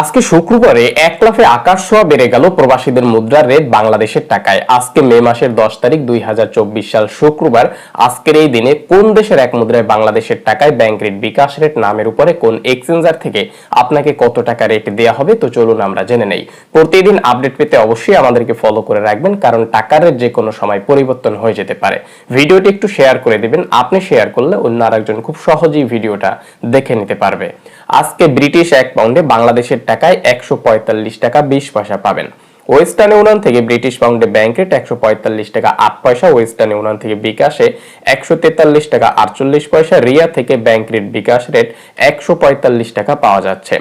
আজকে শুক্রবারে এক লাফে আকাশ ছোঁয়া বেড়ে গেল প্রবাসীদের মুদ্রার রেট বাংলাদেশের টাকায়। আজকে মে মাসের দশ তারিখ দুই হাজার চব্বিশ সাল শুক্রবার। আজকের এই দিনে কোন দেশের এক মুদ্রায় বাংলাদেশের টাকায় ব্যাংক রেট বিকাশ রেট, নামের উপরে কোন এক্সচেঞ্জার থেকে আপনাকে কত টাকা রেট দেওয়া হবে, তো চলুন আমরা জেনে নেই। প্রতিদিন আপডেট পেতে অবশ্যই আমাদেরকে ফলো করে রাখবেন, কারণ টাকার রেট যে কোনো সময় পরিবর্তন হয়ে যেতে পারে। ভিডিওটি একটু শেয়ার করে দিবেন, আপনি শেয়ার করলে অন্য আরেকজন খুব সহজেই ভিডিওটা দেখে নিতে পারবে। আজকে ব্রিটিশ এক পাউন্ডে বাংলাদেশের টাকায় একশো পঁয়তাল্লিশ টাকা বিশ পয়সা পাবেন। ওয়েস্টার্ন ইউনিয়ন থেকে ব্রিটিশ পাউন্ডে ব্যাংক একশো পঁয়তাল্লিশ টাকা আট পয়সা, ওয়েস্টার্ন ইউনিয়ন থেকে বিকাশে একশো তেতাল্লিশ টাকা আটচল্লিশ পয়সা, রিয়া থেকে ব্যাংক রেট বিকাশ রেট একশো পঁয়তাল্লিশ টাকা পাওয়া যাচ্ছে।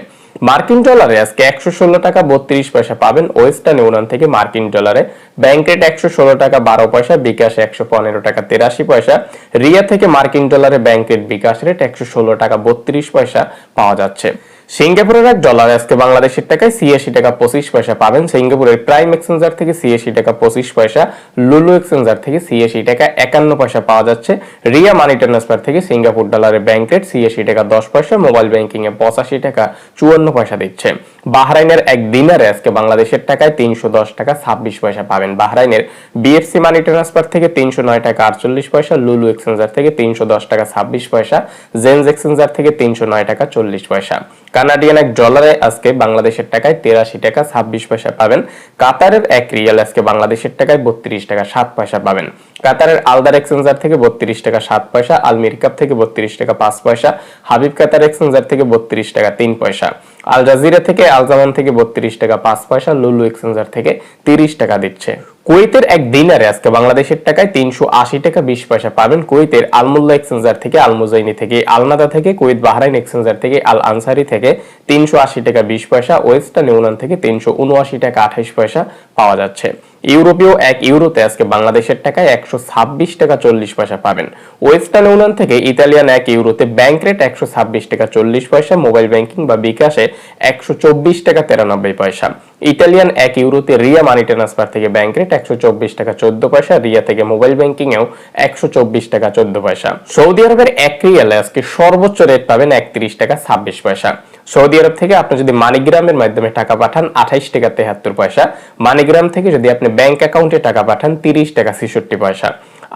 মার্কিন ডলারে আজকে একশো ষোলো টাকা বত্রিশ পয়সা পাবেন। ওয়েস্টার্ন ইউনিয়ন থেকে মার্কিন ডলারে ব্যাংক রেট একশো ষোলো টাকা বারো পয়সা, বিকাশে একশো পনেরো টাকা তেরাশি পয়সা। রিয়া থেকে মার্কিন ডলারে ব্যাংক রেট বিকাশ রেট একশো ষোলো টাকা বত্রিশ পয়সা পাওয়া যাচ্ছে। সিঙ্গাপুরের এক ডলার আজকে বাংলাদেশের টাকায় সিএসি টাকা পঁচিশ পয়সা পাবেন। সিঙ্গাপুরের প্রাইম এক্সচেঞ্জার থেকে সিএসি টাকা পঁচিশ পয়সা লুলু এক্সচেঞ্জার থেকে সিএসি টাকা একান্ন পয়সা পাওয়া যাচ্ছে। রিয়া মানি ট্রান্সফার থেকে সিঙ্গাপুর ডলারের ব্যাংক রেট ছিয়াশি টাকা দশ পয়সা মোবাইল ব্যাংকিংয়ে পঁচাশি টাকা চুয়ান্ন পয়সা দিচ্ছে। বাহরাইনের এক দিনারে আজকে বাংলাদেশের টাকায় তিনশো দশ টাকা ছাব্বিশ পয়সা পাবেন। বাহরাইনের বিএফসি মানি ট্রান্সফার থেকে তিনশো নয় টাকা আটচল্লিশ পয়সা লুলু এক্সচেঞ্জার থেকে তিনশো দশ টাকা ছাব্বিশ পয়সা জেন্স এক্সচেঞ্জার থেকে তিনশো নয় টাকা চল্লিশ পয়সা। কানাডিয়ান এক ডলারে আজকে বাংলাদেশের টাকায় তেরাশি টাকা ছাব্বিশ পয়সা পাবেন। কাতারের এক রিয়াল আজকে বাংলাদেশের টাকায় বত্রিশ টাকা সাত পয়সা পাবেন। কাতারের আলদার এক্সচেঞ্জার থেকে বত্রিশ টাকা সাত পয়সা, আলমির কাপ থেকে বত্রিশ টাকা পাঁচ পয়সা, হাবিব কাতার এক্সচেঞ্জার থেকে বত্রিশ টাকা তিন পয়সা। আল জাজিরা থেকে আলজামান থেকে বত্রিশ টাকা পাঁচ পয়সা, লুলু এক্সচেঞ্জার থেকে তিরিশ টাকা দিচ্ছে। কুয়েতের এক দিনারে আজকে বাংলাদেশের টাকায় তিনশো আশি টাকা বিশ পয়সা পাবেন কুয়েতের আলমুল্লা এক্সচেঞ্জার থেকে আলমুজাইনি থেকে আলনাদা থেকে, কুয়েত বাহরাইন এক্সচেঞ্জার থেকে, আল আনসারি থেকে তিনশো আশি টাকা বিশ পয়সা, ওয়েস্টার্ন ইউনিয়ন থেকে তিনশো উনআশি টাকা আঠাইশ পয়সা পাওয়া যাচ্ছে। ইউরোপীয় এক ইউরোতে আজকে বাংলাদেশের টাকায় একশো ছাব্বিশ টাকা চল্লিশ পয়সা পাবেন। ওয়েস্টার্ন ইউনিয়ন থেকে ইতালিয়ান এক ইউরোতে ব্যাংক রেট একশো ছাব্বিশ টাকা চল্লিশ পয়সা মোবাইল ব্যাংকিং বা বিকাশে একশো চব্বিশ টাকা তেরানব্বই পয়সা। ইতালিয়ান এক ইউরোতে রিয়া মানি ট্রান্সফার থেকে ব্যাংক রেট একশো চব্বিশ টাকা চোদ্দ পয়সা, রিয়া থেকে মোবাইল ব্যাংকিং এও একশো চব্বিশ টাকা চোদ্দ পয়সা। সৌদি আরবের এক রিয়ালে আজকে সর্বোচ্চ রেট পাবেন একত্রিশ টাকা ছাব্বিশ পয়সা। সৌদি আরব থেকে আপনি যদি মানিগ্রামের মাধ্যমে টাকা পাঠান, আঠাইশ টাকা তেহাত্তর পয়সা। মানিগ্রাম থেকে যদি আপনি ব্যাংক অ্যাকাউন্টে টাকা পাঠান, তিরিশ টাকা ছেষট্টি পয়সা।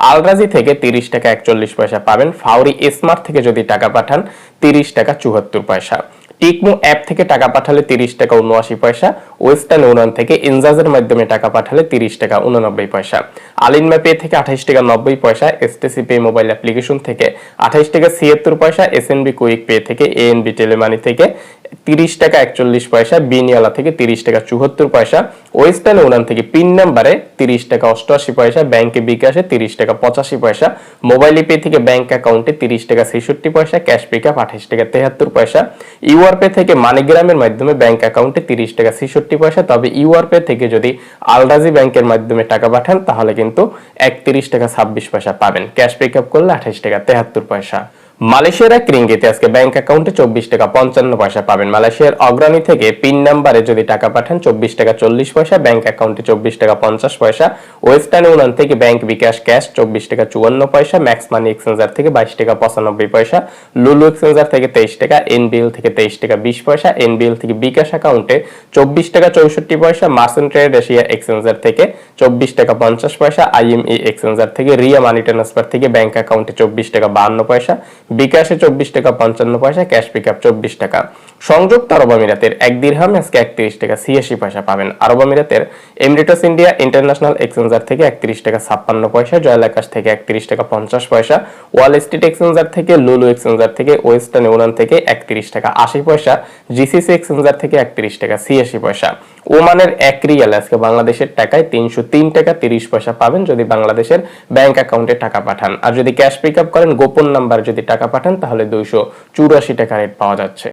আলরাজি থেকে তিরিশ টাকা একচল্লিশ পয়সা পাবেন। ফাউরি স্মার্ট থেকে যদি টাকা পাঠান, তিরিশ টাকা চুহাত্তর পয়সা। টিকমো অ্যাপ থেকে টাকা পাঠালে তিরিশ টাকা উনআশি পয়সা। ওয়েস্টার্ন ইউনিয়ন থেকে ইনজাজের মাধ্যমে টাকা পাঠালে তিরিশ টাকা উননব্বই পয়সা। আলিনমা পে থেকে আঠাইশ টাকা নব্বই পয়সা এসটিসি পে মোবাইল অ্যাপ্লিকেশন থেকে আঠাইশ টাকা ছিয়াত্তর পয়সা এসএনবি কুইক পে থেকে এএনবি টেলিমানি থেকে তিরিশ টাকা একচল্লিশ পয়সা বিনিয়ালা থেকে তিরিশ টাকা চুয়াত্তর পয়সা ওয়েস্টার্ন ইউনিয়ন থেকে পিন নাম্বারে তিরিশ টাকা অষ্টআশি পয়সা ব্যাংকে বিকাশে তিরিশ টাকা পঁচাশি পয়সা মোবাইল পে থেকে ব্যাংক অ্যাকাউন্টে তিরিশ টাকা ছেষট্টি পয়সা ক্যাশ পিকআপ আঠাশ টাকা তেহাত্তর পয়সা ইউআর পে থেকে মানিগ্রামের মাধ্যমে ব্যাংক অ্যাকাউন্টে তিরিশ টাকা ছেষট্টি পয়সা, তবে ইউআর পে থেকে যদি আলরাজি ব্যাংকের মাধ্যমে টাকা পাঠান, তাহলে কিন্তু একত্রিশ টাকা ছাব্বিশ পয়সা পাবেন। ক্যাশ পিক করলে আঠাশ টাকা তেহাত্তর পয়সা। মালয়েশিয়ার এক রিঙ্গিতে আজকে ব্যাংক অ্যাকাউন্টে চব্বিশ টাকা পঞ্চান্ন পয়সা পাবেন। মালয়েশিয়ার অগ্রণী থেকে পিন নাম্বারে যদি টাকা পাঠান, চব্বিশ টাকা চল্লিশ পয়সা, ব্যাংক অ্যাকাউন্টে চব্বিশ টাকা পঞ্চাশ পয়সা। ওয়েস্টার্ন ইউনিয়ন থেকে ব্যাংক বিকাশ ক্যাশ, চব্বিশ টাকা চুয়ান্ন পয়সা। ম্যাক্স মানি এক্সচেঞ্জার থেকে বাইশ টাকা পঁচানব্বই পয়সা। লুলু এক্সচেঞ্জার থেকে তেইশ টাকা, এনবিএল থেকে তেইশ টাকা বিশ পয়সা। এনবিএল থেকে বিকাশ অ্যাকাউন্টে চব্বিশ টাকা চৌষট্টি পয়সা। মার্সেন্ট ট্রেড এশিয়া এক্সচেঞ্জার থেকে চব্বিশ টাকা পঞ্চাশ পয়সা। আইএমই এক্সচেঞ্জার থেকে রিয়া মানি ট্রান্সফার থেকে ব্যাংক অ্যাকাউন্টে চব্বিশ টাকা বাহান্ন পয়সা। বিকাশে চব্বিশ টাকা পঞ্চান্ন পয়সা, ক্যাশ পিক আপ চব্বিশ টাকা। সংযুক্ত আরব আমিরাতের এক দিরহাম আজকে একত্রিশ টাকা ছিয়াশি পয়সা পাবেন। আরব আমিরাতের এমিরেটাস ইন্ডিয়া ইন্টারন্যাশনাল এক্সচেঞ্জার থেকে একত্রিশ টাকা ছাপ্পান্ন পয়সা জয়েল আকাশ থেকে একত্রিশ টাকা পঞ্চাশ পয়সা ওয়াল স্ট্রিট এক্সচেঞ্জার থেকে লুলু এক্সচেঞ্জার থেকে ওয়েস্টার্ন ইউনিয়ন থেকে একত্রিশ টাকা আশি পয়সা জিসিসি এক্সচেঞ্জার থেকে একত্রিশ টাকা ছিয়াশি পয়সা। ওমানের এক রিয়াল আজকে বাংলাদেশের টাকায় তিনশো তিন টাকা তিরিশ পয়সা পাবেন যদি বাংলাদেশের ব্যাংক অ্যাকাউন্টে টাকা পাঠান। আর যদি ক্যাশ পিক আপ করেন, গোপন নাম্বার যদি টাকা পাঠান, তাহলে দুইশো চুরাশি টাকা রেট পাওয়া যাচ্ছে।